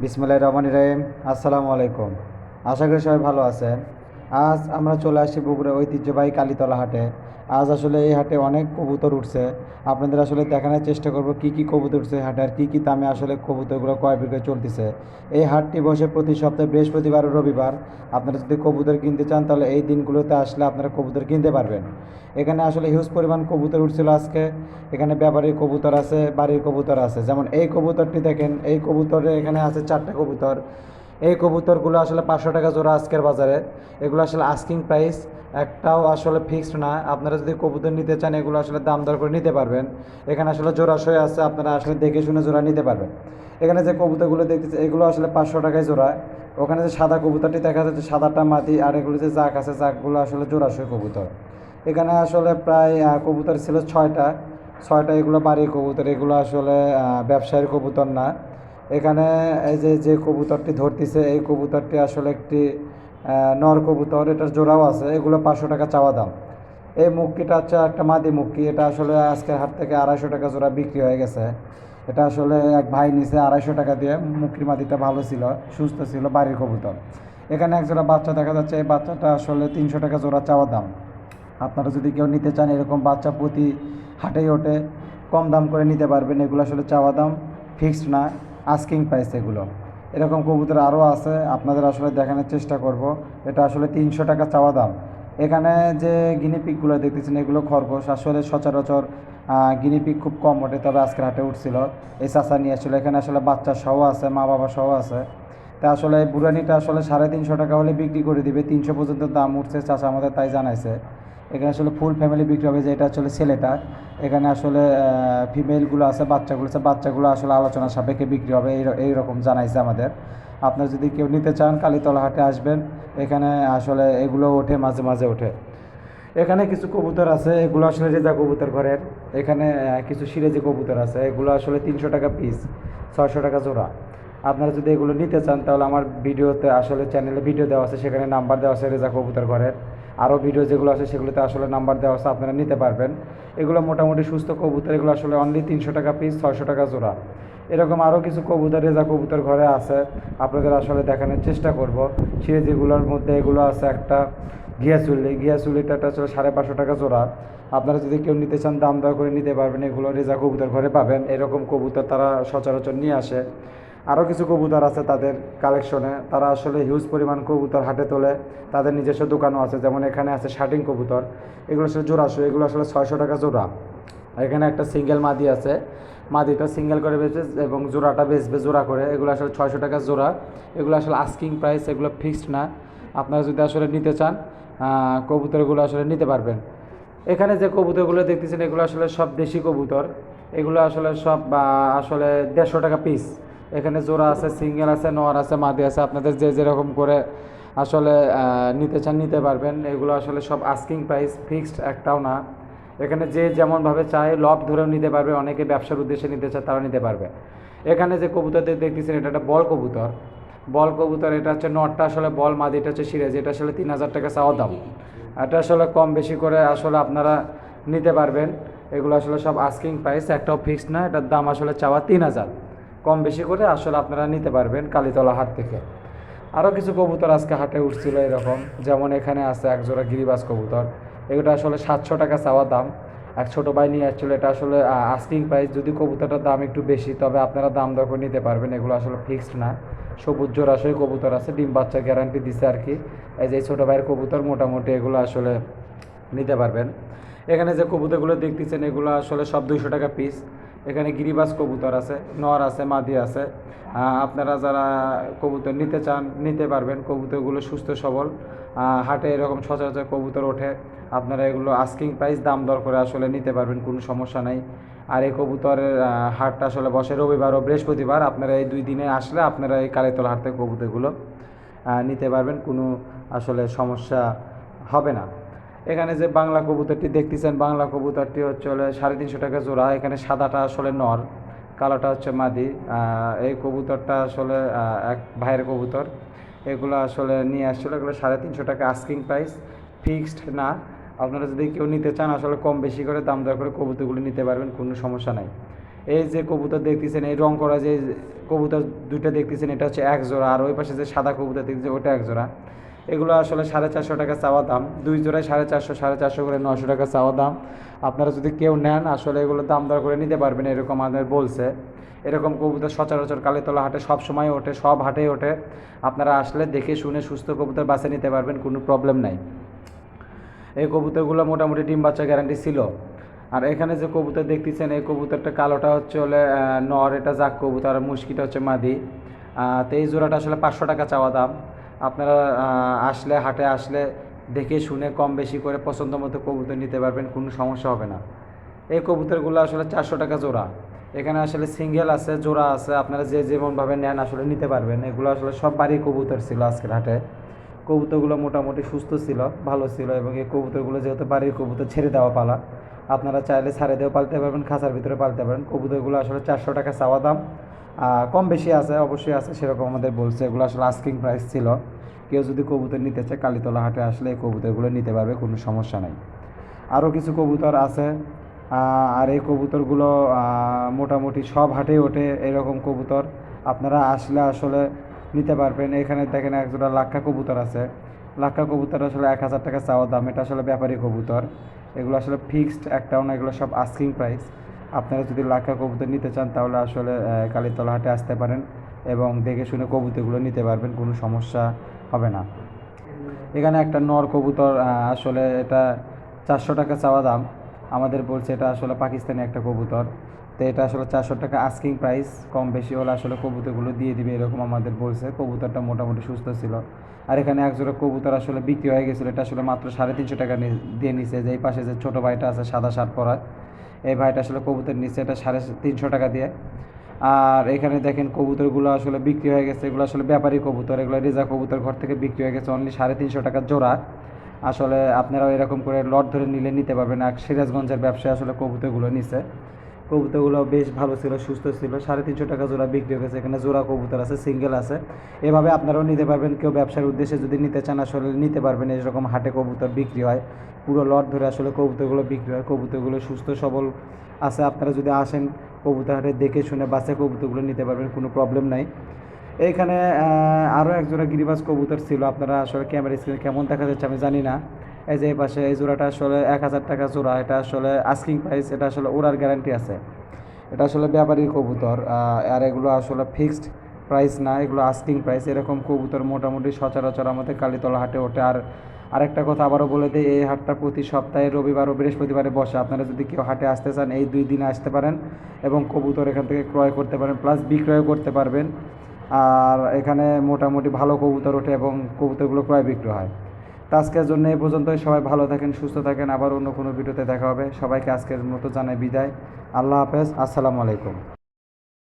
বিসমুল্লাহ রহমান রহিম। আসসালামু আলাইকুম। আশা করি সবাই ভালো আছেন। আজ আমরা চলে আসি বগুড়া ঐতিহ্যবাহী কালীতলা হাটে। আজ আসলে এই হাটে অনেক কবুতর উঠছে। আপনাদের আসলে দেখানোর চেষ্টা করব কি কি কবুতর উঠছে হাটে আর কী কী দামে আসলে কবুতরগুলো ক্রয় বিক্রয় চলতেছে। এই হাটটি বসে প্রতি সপ্তাহে বৃহস্পতিবার ও রবিবার। আপনারা যদি কবুতর কিনতে চান, তাহলে এই দিনগুলোতে আসলে আপনারা কবুতর কিনতে পারবেন। এখানে আসলে হিউজ পরিমাণ কবুতর উঠছিল আজকে। এখানে ব্যাপারীর কবুতর আছে, বাড়ির কবুতর আছে। যেমন এই কবুতরটি দেখেন, এই কবুতরে এখানে আছে চারটে কবুতর। এই কবুতরগুলো আসলে পাঁচশো টাকা জোড়া আজকের বাজারে। এগুলো আসলে আস্কিং প্রাইস একটাও আসলে ফিক্সড না। আপনারা যদি কবুতর নিতে চান, এগুলো আসলে দাম দর করে নিতে পারবেন। এখানে আসলে জোড়া সই আছে, আপনারা আসলে দেখে শুনে জোড়া নিতে পারবেন। এখানে যে কবুতরগুলো দেখতেছে, এগুলো আসলে পাঁচশো টাকায় জোড়া। ওখানে যে সাদা কবুতরটি দেখা যাচ্ছে, সাদাটা মাটি, আর এগুলো যে জাক আছে জাকগুলো আসলে জোড়াশয় কবুতর। এখানে আসলে প্রায় কবুতর ছিল ছয়টা। ছয়টা এগুলো বাড়ির কবুতর, এগুলো আসলে ব্যবসায়ীর কবুতর না। এখানে এই যে যে কবুতরটি ধরতেছে, এই কবুতরটি আসলে একটি নর কবুতর, এটার জোড়াও আছে, এগুলো পাঁচশো টাকা চাওয়া দাম। এই মুক্কিটা হচ্ছে একটা মাদি মুক্কি, এটা আসলে আজকের হাট থেকে আড়াইশো টাকা জোড়া বিক্রি হয়ে গেছে। এটা আসলে এক ভাই নিছে আড়াইশো টাকা দিয়ে, মুক্তির মাদিটা ভালো ছিল, সুস্থ ছিল, বাড়ির কবুতর। এখানে এক জোড়া বাচ্চা দেখা যাচ্ছে, এই বাচ্চাটা আসলে তিনশো টাকা জোড়া চাওয়া দাম। আপনারা যদি কেউ নিতে চান এরকম বাচ্চা প্রতি হাটেই ওঠে, কম দাম করে নিতে পারবেন, এগুলো আসলে চাওয়া দাম, ফিক্সড না। আস্কিং প্রাইস এগুলো। এরকম কবুতর আরও আছে, আপনাদের আসলে দেখানোর চেষ্টা করব। এটা আসলে তিনশো টাকা চাওয়া দাম। এখানে যে গিনিপিকগুলো দেখতেছেন, এগুলো খরগোশ। আসলে সচরাচর গিনিপিক খুব কম ওঠে, তবে আজকের হাটে উঠছিল। এই চাষা নিয়ে আসছিল এখানে আসলে বাচ্চা সহ আছে মা বাবা সহ আছে। তা আসলে বুড়ানিটা আসলে সাড়ে তিনশো টাকা হলে বিক্রি করে দিবে। তিনশো পর্যন্ত দাম উঠছে চাষা আমাদের তাই জানাইছে। এখানে আসলে ফুল ফ্যামিলি বিক্রি হবে যে এটা আসলে ছেলেটা। এখানে আসলে ফিমেলগুলো আছে, বাচ্চাগুলো আছে, বাচ্চাগুলো আসলে আলোচনা সাপেক্ষে বিক্রি হবে, এই এইরকম জানাইছে আমাদের। আপনার যদি কেউ নিতে চান কালীতলা হাটে আসবেন। এখানে আসলে এগুলো ওঠে, মাঝে মাঝে ওঠে। এখানে কিছু কবুতর আছে, এগুলো আসলে রেজা কবুতর ঘরের। এখানে কিছু সিরেজি কবুতর আছে, এগুলো আসলে তিনশো টাকা পিস ছয়শো টাকা জোড়া। আপনারা যদি এগুলো নিতে চান, তাহলে আমার ভিডিওতে আসলে চ্যানেলে ভিডিও দেওয়া আছে, সেখানে নাম্বার দেওয়া আছে রেজা কবুতর ঘরের। আরও ভিডিও যেগুলো আছে, সেগুলোতে আসলে নাম্বার দেওয়া আছে, আপনারা নিতে পারবেন। এগুলো মোটামুটি সুস্থ কবুতর, এগুলো আসলে অনলি তিনশো টাকা পিস ছয়শো টাকা জোড়া। এরকম আরও কিছু কবুতর, রেজা কবুতর ঘরে আছে, আপনাদের আসলে দেখানোর চেষ্টা করব। সিরেজিগুলোর মধ্যে এগুলো আছে একটা ঘিয়াচুল্লি ঘিয়াচুল্লিটা আসলে সাড়ে পাঁচশো টাকা জোড়া। আপনারা যদি কেউ নিতে চান, দাম দর করে নিতে পারবেন, এগুলো রেজা কবুতর ঘরে পাবেন। এরকম কবুতর তারা সচরাচর নিয়ে আসে। আরও কিছু কবুতর আছে তাদের কালেকশনে তারা আসলে হিউজ পরিমাণ কবুতর হাটে তোলে। তাদের নিজস্ব দোকানও আছে, যেমন এখানে আছে শার্টিং কবুতর। এগুলো আসলে জোড়াশো এগুলো আসলে ছয়শো টাকা জোড়া। আর এখানে একটা সিঙ্গেল মাদি আছে। মাদিটা সিঙ্গেল করে বেচবে এবং জোড়াটা বেচবে জোড়া করে। এগুলো আসলে ছয়শো টাকা জোড়া। এগুলো আসলে আস্কিং প্রাইস এগুলো ফিক্সড না। আপনারা যদি আসলে নিতে চান কবুতরগুলো আসলে নিতে পারবেন। এখানে যে কবুতরগুলো দেখতেছেন, এগুলো আসলে সব দেশি কবুতর। এগুলো আসলে সব আসলে দেড়শো টাকা পিস এখানে জোড়া আছে, সিঙ্গেল আছে, নর আছে, মাদি আছে, আপনাদের যে যেরকম করে আসলে নিতে চান নিতে পারবেন। এগুলো আসলে সব আস্কিং প্রাইস ফিক্সড একটাও না। এখানে যে যেমনভাবে চায়, লব ধরেও নিতে পারবে। অনেকে ব্যবসার উদ্দেশ্যে নিতে চায় তারা নিতে পারবে। এখানে যে কবুতর দেখতেছেন, এটা একটা বল কবুতর। বল কবুতর, এটা হচ্ছে নটটা আসলে বল, মাদিটা হচ্ছে সিরাজ। এটা আসলে তিন হাজার টাকা চাওয়া দাম। এটা আসলে কম বেশি করে আসলে আপনারা নিতে পারবেন। এগুলো আসলে সব আস্কিং প্রাইস একটাও ফিক্সড না। এটার দাম আসলে চাওয়া তিন হাজার। কম বেশি করে আসলে আপনারা নিতে পারবেন কালীতলা হাট থেকে। আরও কিছু কবুতর আজকে হাটে উঠছিল এরকম, যেমন এখানে আছে এক জোড়া গিরিবাজ কবুতর। এগুলো আসলে সাতশো টাকা চাওয়া দাম। এক ছোটো ভাই নিয়ে আসছিল, এটা আসলে আস্কিং প্রাইস যদি কবুতরটার দাম একটু বেশি, তবে আপনারা দাম দর করে নিতে পারবেন। এগুলো আসলে ফিক্সড না। সবুজ জোড়াশয় কবুতর আছে, ডিম বাচ্চা গ্যারান্টি দিছে আর কি। এই যে ছোটো ভাইয়ের কবুতর, মোটামুটি এগুলো আসলে নিতে পারবেন। এখানে যে কবুতরগুলো দেখতেছেন, এগুলো আসলে সব দুইশো টাকা পিস এখানে গিরিবাস কবুতর আছে, নর আছে, মাদি আছে। আপনারা যারা কবুতর নিতে চান, নিতে পারবেন। কবুতরগুলো সুস্থ, সবল। হাটে এরকম সচরাচর কবুতর ওঠে। আপনারা এগুলো আস্কিং প্রাইস দাম দর করে আসলে নিতে পারবেন, কোনো সমস্যা নাই। আর এই কবুতরের হাটটা আসলে বসে রবিবার ও বৃহস্পতিবার। আপনারা এই দুই দিনে আসলে আপনারা এই কালীতলা হাট থেকে কবুতরগুলো নিতে পারবেন। কোনো আসলে সমস্যা হবে না। এখানে যে বাংলা কবুতরটি দেখতেছেন, বাংলা কবুতরটি হচ্ছে হলে সাড়ে তিনশো টাকা জোড়া। এখানে সাদাটা আসলে নর, কালোটা হচ্ছে মাদি। এই কবুতরটা আসলে এক ভাইয়ের কবুতর। এগুলো আসলে নিয়ে আসছিল, এগুলো সাড়ে তিনশো টাকা আস্কিং প্রাইস ফিক্সড না। আপনারা যদি কেউ নিতে চান, আসলে কম বেশি করে দাম দর করে কবুতরগুলো নিতে পারবেন, কোনো সমস্যা নাই। এই যে কবুতর দেখতেছেন, এই রং করা যে কবুতর দুইটা দেখতেছেন, এটা হচ্ছে এক জোড়া। আর ওই পাশে যে সাদা কবুতর দেখতেছেন ওটা এক জোড়া। এগুলো আসলে সাড়ে চারশো টাকা চাওয়া দাম। দুই জোড়ায় সাড়ে চারশো সাড়ে চারশো করে নশো টাকা চাওয়া দাম। আপনারা যদি কেউ নেন, আসলে এগুলো দাম দর করে নিতে পারবেন, এরকম আমাদের বলছে। এরকম কবুতর সচরাচর কালীতলা হাটে সব সময় ওঠে, সব হাটেই ওঠে। আপনারা আসলে দেখে শুনে সুস্থ কবুতর বাছে নিতে পারবেন, কোনো প্রবলেম নাই। এই কবুতরগুলো মোটামুটি ডিম বাচ্চা গ্যারান্টি ছিল। আর এখানে যে কবুতর দেখতেছেন, এই কবুতরটা কালোটা হচ্ছে হলে নর, এটা জাক কবুতর, আর মুশকিটা হচ্ছে মাদি। তো এই জোড়াটা আসলে পাঁচশো টাকা চাওয়া দাম। আপনারা আসলে, হাটে আসলে দেখে শুনে কম বেশি করে পছন্দ মতো কবুতর নিতে পারবেন, কোনো সমস্যা হবে না। এই কবুতরগুলো আসলে চারশো টাকা জোড়া। এখানে আসলে সিঙ্গেল আছে, জোড়া আছে, আপনারা যে যেমনভাবে নেন আসলে নিতে পারবেন। এগুলো আসলে সব বাড়ি কবুতর ছিল আজকের হাটে। কবুতরগুলো মোটামুটি সুস্থ ছিল, ভালো ছিল এবং এই কবুতরগুলো যেহেতু বাড়ির কবুতর ছেড়ে দেওয়া পালা, আপনারা চাইলে ছাড়ে দিয়েও পালতে পারবেন, খাঁচার ভিতরে পালতে পারেন কবুতরগুলো আসলে চারশো টাকা চাওয়া দাম। কম বেশি আছে, অবশ্যই আছে, সেরকম আমাদের বলছে। এগুলো আসলে আস্কিং প্রাইস ছিল। কেউ যদি কবুতর নিতে চায়, কালীতলা হাটে আসলে এই কবুতরগুলো নিতে পারবে, কোনো সমস্যা নাই। আরও কিছু কবুতর আছে আর এই কবুতরগুলো মোটামুটি সব হাটেই ওঠে এরকম কবুতর। আপনারা আসলে আসলে নিতে পারবেন। এখানে দেখেন একজোড়া লাক্ষা কবুতর আছে। লাক্ষা কবুতর আসলে এক হাজার টাকা চাওয়া দাম। এটা আসলে ব্যাপারী কবুতর। এগুলো আসলে ফিক্সড একটাও না, এগুলো সব আস্কিং প্রাইস আপনারা যদি লাখা কবুতর নিতে চান, তাহলে আসলে কালীতলা হাটে আসতে পারেন এবং দেখে শুনে কবুতরগুলো নিতে পারবেন, কোনো সমস্যা হবে না। এখানে একটা নর কবুতর আসলে এটা চারশো টাকা চাওয়া দাম। আমাদের বলছে এটা আসলে পাকিস্তানি একটা কবুতর। তো এটা আসলে চারশো টাকা আস্কিং প্রাইস কম বেশি হলে আসলে কবুতরগুলো দিয়ে দিবে, এরকম আমাদের বলছে। কবুতরটা মোটামুটি সুস্থ ছিল। আর এখানে একজোড়া কবুতর আসলে বিক্রি হয়ে গেছিল, এটা আসলে মাত্র সাড়ে তিনশো টাকা দিয়ে নিছে। যে এই পাশে যে ছোটো ভাইটা আছে, সাদা শার্ট পরা এই ভাইটা আসলে কবুতর নিচ্ছে, এটা সাড়ে তিনশো টাকা দিয়ে। আর এখানে দেখেন কবুতরগুলো আসলে বিক্রি হয়ে গেছে, এগুলো আসলে ব্যাপারী কবুতর, এগুলো রেজা কবুতর ঘর থেকে বিক্রি হয়ে গেছে অনলি সাড়ে তিনশো টাকা জোড়া। আসলে আপনারাও এরকম করে লট ধরে নিলে নিতে পারবেন, আর সিরাজগঞ্জের ব্যবসায় আসলে কবুতরগুলো নিছে কবুতরগুলো বেশ ভালো ছিল, সুস্থ ছিল। সাড়ে তিনশো টাকা জোড়া বিক্রি হয়ে গেছে। এখানে জোড়া কবুতর আছে, সিঙ্গেল আছে। এভাবে আপনারাও নিতে পারবেন। কেউ ব্যবসার উদ্দেশ্যে যদি নিতে চান, আসলে নিতে পারবেন। এরকম হাটে কবুতর বিক্রি হয়। পুরো লট ধরে আসলে কবুতরগুলো বিক্রি হয়। কবুতরগুলো সুস্থ, সবল আছে। আপনারা যদি আসেন কবুতর হাটে দেখে শুনে বাসে কবুতরগুলো নিতে পারবেন, কোনো প্রবলেম নাই। এইখানে আরও এক জোড়া গিরিবাজ কবুতর ছিল। আপনারা আসলে ক্যামেরা স্ক্রিনে কেমন দেখা যাচ্ছে আমি জানি না। এই যে এই পাশে এই জোড়াটা আসলে এক হাজার টাকা জোড়া, এটা আসলে আস্কিং প্রাইস এটা আসলে ওড়ার গ্যারান্টি আছে। এটা আসলে ব্যাপারীর কবুতর আর এগুলো আসলে ফিক্সড প্রাইস না, এগুলো আস্কিং প্রাইস এরকম কবুতর মোটামুটি সচরাচর আমাদের কালীতলা হাটে ওঠে। আর আরেকটা কথা আবারও বলে দিই, এই হাটটা প্রতি সপ্তাহে রবিবার ও বৃহস্পতিবারে বসে। আপনারা যদি কেউ হাটে আসতে চান, এই দুই দিনে আসতে পারেন এবং কবুতর এখান থেকে ক্রয় করতে পারেন প্লাস বিক্রয় করতে পারবেন। আর এখানে মোটামুটি ভালো কবুতর ওঠে এবং কবুতরগুলো ক্রয় বিক্রয় হয়। তো আজকের জন্য এই পর্যন্তই। সবাই ভালো থাকেন, সুস্থ থাকেন। আবার অন্য কোনো ভিডিওতে দেখা হবে। সবাইকে আজকের মতো জানাই বিদায়। আল্লাহ হাফেজ। আসসালামু আলাইকুম।